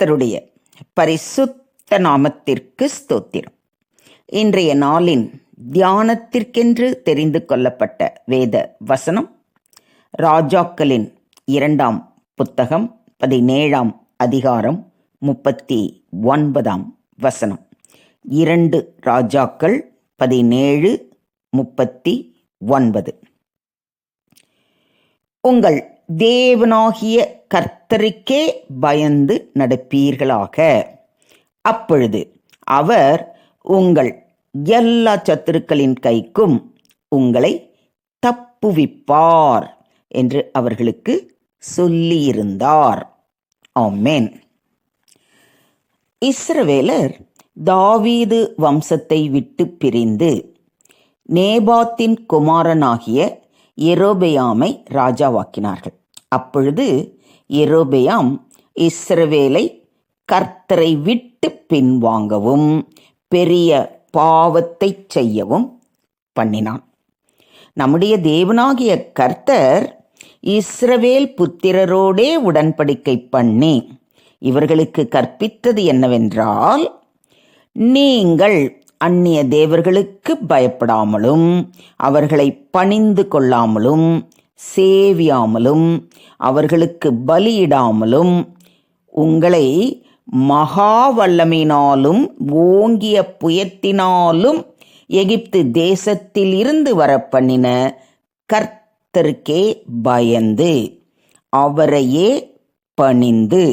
கர்த்தருடைய பரிசுத்த நாமத்திற்கு ஸ்தோத்திரம். இன்றைய நாளின் தியானத்திற்கென்று தெரிந்து கொள்ளப்பட்ட வேத வசனம் ராஜாக்களின் இரண்டாம் புத்தகம் பதினேழாம் அதிகாரம் முப்பத்தி ஒன்பதாம் வசனம். இரண்டு ராஜாக்கள் பதினேழு முப்பத்தி ஒன்பது உங்கள் தேவனாகிய கர்த்தருக்கே பயந்து நடப்பீர்களாக. அப்பொழுது அவர் உங்கள் எல்லா சத்துருக்களின் கைக்கும் உங்களை தப்புவிப்பார் என்று அவர்களுக்கு சொல்லியிருந்தார். ஆமேன். இஸ்ரவேலர் தாவீது வம்சத்தை விட்டு பிரிந்து நேபாத்தின் குமாரனாகிய எரோபெயாமை ராஜாவாக்கினார்கள். அப்பொழுது எரோபெயாம் இஸ்ரவேலை கர்த்தரை விட்டு பின்வாங்கவும் பெரிய பாவத்தை செய்யவும் பண்ணினான். நம்முடைய தேவனாகிய கர்த்தர் இஸ்ரவேல் புத்திரரோடே உடன்படிக்கை பண்ணி இவர்களுக்கு கற்பித்தது என்னவென்றால் நீங்கள் அந்நிய தேவர்களுக்கு பயப்படாமலும் அவர்களை பணிந்து கொள்ளாமலும் சேவியாமலும் அவர்களுக்கு பலியிடாமலும் உங்களை மகா வல்லமையினாலும் ஓங்கிய புயத்தினாலும் எகிப்து தேசத்தில் இருந்து வர பண்ணின கர்த்தருக்கே பயந்து அவரையே பணிந்து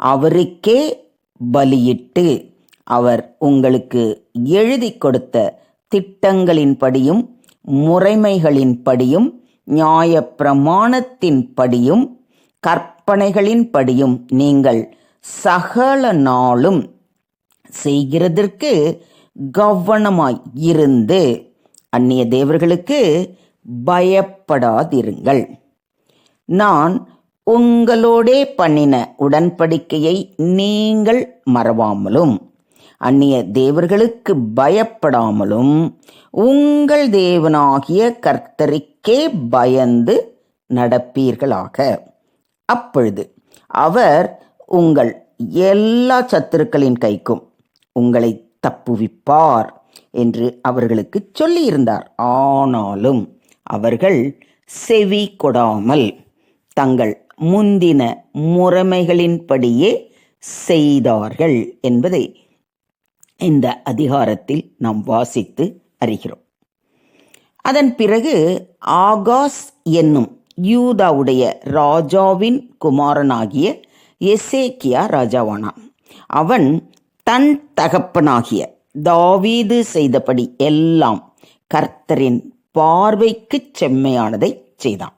அவருக்கே பலியிட்டு அவர் உங்களுக்கு எழுதி கொடுத்த திட்டங்களின்படியும் முறைமைகளின்படியும் நியாயப்பிரமாணத்தின்படியும் கற்பனைகளின்படியும் நீங்கள் சகல நாளும் செய்கிறதற்கு கவனமாய் இருந்து அந்நிய தேவர்களுக்கு பயப்படாதிருங்கள். நான் உங்களோடே பண்ணின உடன்படிக்கையை நீங்கள் மறவாமலும். அந்நிய தேவர்களுக்கு பயப்படாமலும் உங்கள் தேவனாகிய கர்த்தருக்கே பயந்து நடப்பீர்களாக. அப்பொழுது அவர் உங்கள் எல்லா சத்துருக்களின் கைக்கும் உங்களை தப்புவிப்பார் என்று அவர்களுக்கு சொல்லியிருந்தார். ஆனாலும் அவர்கள் செவி கொடாமல் தங்கள் முந்தின முறைமைகளின்படியே செய்தார்கள் என்பதை இந்த அதிகாரத்தில் நாம் வாசித்து அறிகிறோம். அதன் பிறகு ஆகாஸ் என்னும் யூதாவுடைய ராஜாவின் குமாரனாகிய எசேக்கியா ராஜாவானான். அவன் தன் தகப்பனாகிய தாவீது செய்தபடி எல்லாம் கர்த்தரின் பார்வைக்கு செம்மையானதை செய்தான்.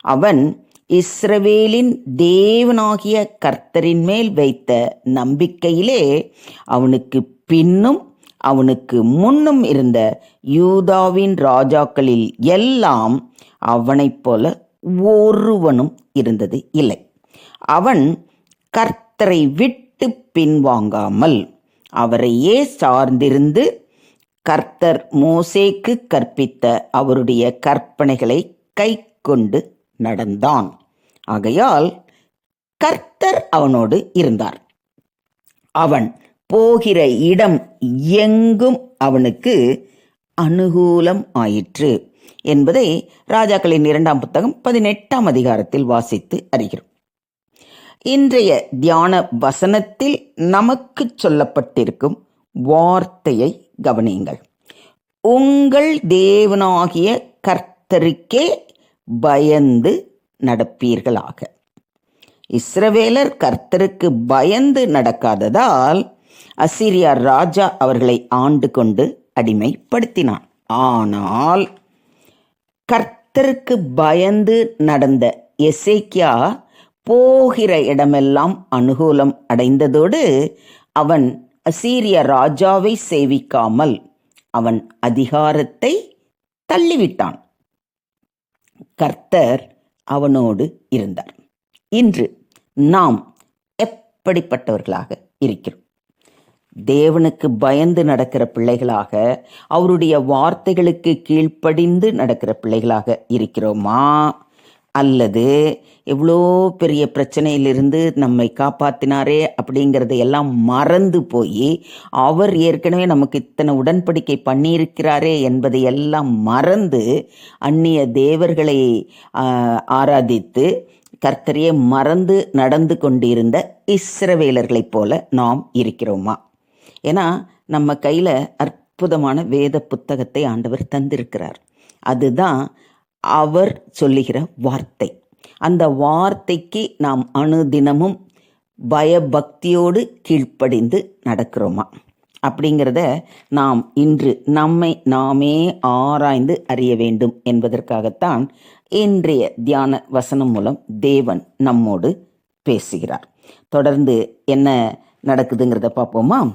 அவன் இஸ்ரவேலின் தேவனாகிய கர்த்தரின் மேல் வைத்த நம்பிக்கையிலே அவனுக்கு பின்னும் அவனுக்கு முன்னும் இருந்த யூதாவின் ராஜாக்களில் எல்லாம் அவனைப் போல ஒருவனும் இருந்தது இல்லை. அவன் கர்த்தரை விட்டு பின்வாங்காமல் அவரையே சார்ந்திருந்து கர்த்தர் மோசேக்கு கற்பித்த அவருடைய கற்பனைகளை கை கொண்டு நடந்தான். ஆகையால் கர்த்தர் அவனோடு இருந்தார். அவன் போகிற இடம் எங்கும் அவனுக்கு அனுகூலம் ஆயிற்று என்பதை ராஜாக்களின் இரண்டாம் புத்தகம் பதினெட்டாம் அதிகாரத்தில் வாசித்து அறிகிறோம். இன்றைய தியான வசனத்தில் நமக்கு சொல்லப்பட்டிருக்கும் வார்த்தையை கவனியுங்கள். உங்கள் தேவனாகிய கர்த்தருக்கே பயந்து நடப்பீர்களாக. இஸ்ரவேலர் கர்த்தருக்கு பயந்து நடக்காததால் அசிரியா ராஜா அவர்களை ஆண்டு கொண்டு அடிமைப்படுத்தினான். ஆனால் கர்த்தருக்கு பயந்து நடந்த எசேக்கியா போகிற இடமெல்லாம் அனுகூலம் அடைந்ததோடு அவன் அசீரிய ராஜாவை சேவிக்காமல் அவன் அதிகாரத்தை தள்ளிவிட்டான். கர்த்தர் அவனோடு இருந்தார். இன்று நாம் எப்படிப்பட்டவர்களாக இருக்கிறோம்? தேவனுக்கு பயந்து நடக்கிற பிள்ளைகளாக அவருடைய வார்த்தைகளுக்கு கீழ்ப்படிந்து நடக்கிற பிள்ளைகளாக இருக்கிறோமா? அல்லது எவ்வளோ பெரிய பிரச்சனையிலிருந்து நம்மை காப்பாத்தினாரே அப்படிங்கிறத எல்லாம் மறந்து போய் அவர் ஏற்கனவே நமக்கு இத்தனை உடன்படிக்கை பண்ணியிருக்கிறாரே என்பதை எல்லாம் மறந்து அந்நிய தேவர்களை ஆராதித்து கர்த்தரையே மறந்து நடந்து கொண்டிருந்த இஸ்ரவேலர்களைப் போல நாம் இருக்கிறோமா? ஏன்னா நம்ம கையில் அற்புதமான வேத புத்தகத்தை ஆண்டவர் தந்திருக்கிறார். அதுதான் அவர் சொல்லுகிற வார்த்தை. அந்த வார்த்தைக்கு நாம் அணுதினமும் பயபக்தியோடு கீழ்ப்படிந்து நடக்கிறோமா? அப்படிங்கிறத நாம் இன்று நம்மை நாமே ஆராய்ந்து அறிய வேண்டும் என்பதற்காகத்தான் இன்றைய தியான வசனம் மூலம் தேவன் நம்மோடு பேசுகிறார். தொடர்ந்து என்ன நடக்குதுங்கிறத பார்ப்போமா?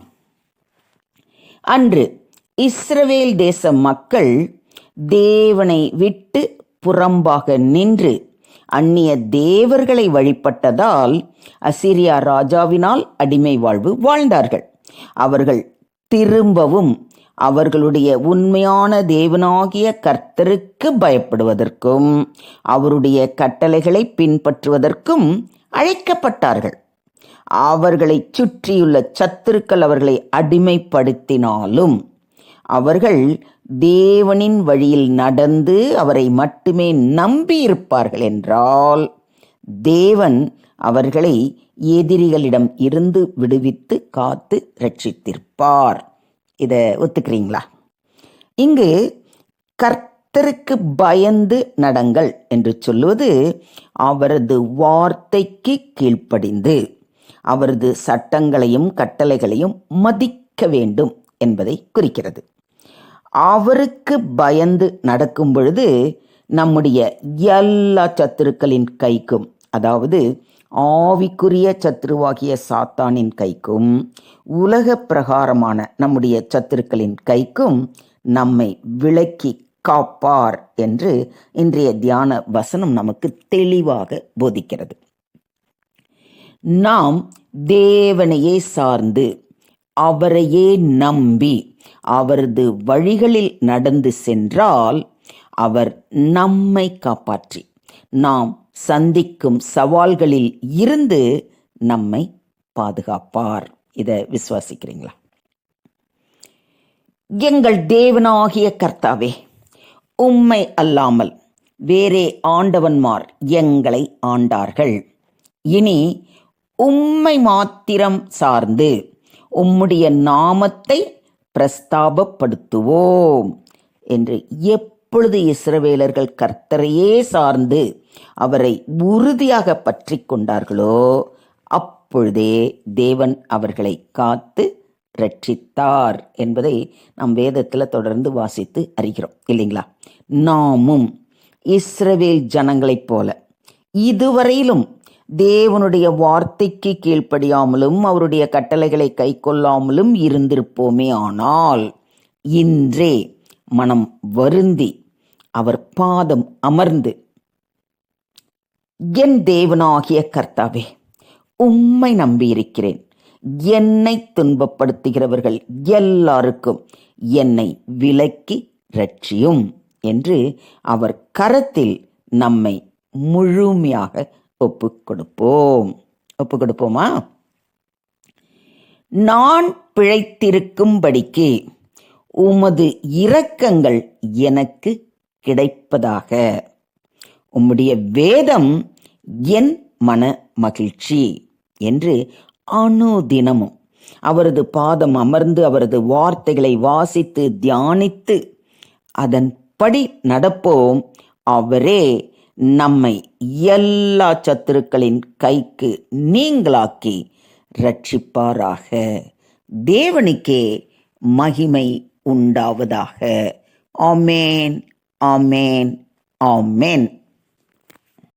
அன்று இஸ்ரவேல் தேச மக்கள் தேவனை விட்டு புறம்பாக நின்று அந்நிய தேவர்களை வழிபட்டதால் அசிரியா ராஜாவினால் அடிமை வாழ்வு வாழ்ந்தார்கள். அவர்கள் திரும்பவும் அவர்களுடைய உண்மையான தேவனாகிய கர்த்தருக்கு பயப்படுவதற்கும் அவருடைய கட்டளைகளை பின்பற்றுவதற்கும் அழைக்கப்பட்டார்கள். அவர்களை சுற்றியுள்ள சத்துருக்கள் அவர்களை அடிமைப்படுத்தினாலும் அவர்கள் தேவனின் வழியில் நடந்து அவரை மட்டுமே நம்பியிருப்பார்கள் என்றால் தேவன் அவர்களை எதிரிகளிடம் இருந்து விடுவித்து காத்து ரட்சித்திருப்பார் இதை ஒத்துக்கிறீங்களா? இங்கு கர்த்தருக்கு பயந்து நடங்கள் என்று சொல்லுவது அவரது வார்த்தைக்கு கீழ்ப்படிந்து அவரது சட்டங்களையும் கட்டளைகளையும் மதிக்க வேண்டும் என்பதை குறிக்கிறது. அவருக்கு பயந்து நடக்கும் பொழுது நம்முடைய எல்லா சத்துருக்களின் கைக்கும் அதாவது ஆவிக்குரிய சத்துருவாகிய சாத்தானின் கைக்கும் உலக பிரகாரமான நம்முடைய சத்துருக்களின் கைக்கும் நம்மை விளக்கி காப்பார் என்று இன்றைய தியான வசனம் நமக்கு தெளிவாக போதிக்கிறது. நாம் தேவனையே சார்ந்து அவரையே நம்பி அவரது வழிகளில் நடந்து சென்றால் அவர் நம்மை காப்பாற்றி நாம் சந்திக்கும் சவால்களில் இருந்து நம்மை பாதுகாப்பார். இதை விசுவாசிக்கிறீங்களா? எங்கள் தேவனாகிய கர்த்தாவே உம்மை அல்லாமல் வேறே ஆண்டவன்மார் எங்களை ஆண்டார்கள். இனி உம்மை மாத்திரம் சார்ந்து உம்முடைய நாமத்தை பிரஸ்தாபப்படுத்துவோம் என்று எப்பொழுது இஸ்ரவேலர்கள் கர்த்தரையே சார்ந்து அவரை உறுதியாக பற்றி கொண்டார்களோ அப்பொழுதே தேவன் அவர்களை காத்து ரட்சித்தார் என்பதை நாம் வேதத்தில் தொடர்ந்து வாசித்து அறிகிறோம். இல்லைங்களா? நாமும் இஸ்ரவேல் ஜனங்களைப் போல இதுவரையிலும் தேவனுடைய வார்த்தைக்கு கீழ்ப்படியாமலும் அவருடைய கட்டளைகளை கை கொள்ளாமலும் இருந்திருப்போமே ஆனால் இன்றே மனம் வருந்தி அவர் பாதம் அமர்ந்து என் தேவனாகிய கர்த்தாவே உம்மை நம்பியிருக்கிறேன். என்னை துன்பப்படுத்துகிறவர்கள் எல்லாருக்கும் என்னை விலக்கி ரட்சியும் என்று அவர் கரத்தில் நம்மை முழுமையாக ஒப்பு கொடுப்போம். ஒப்பு கொடுப்போமா? நான் பிழைத்திருக்கும்படிக்கு உமது இரக்கங்கள் எனக்கு கிடைப்பதாக. உம்முடைய வேதம் என் மன மகிழ்ச்சி என்று அனுதினமும் அவரது பாதம் அமர்ந்து அவரது வார்த்தைகளை வாசித்து தியானித்து அதன்படி நடப்போம். அவரே நம்மை எல்லா சத்துருக்களின் கைக்கு நீங்களாக்கி ரட்சிப்பாராக தேவனுக்கே மகிமை உண்டாவதாக. ஆமேன் ஆமேன் ஆமேன்.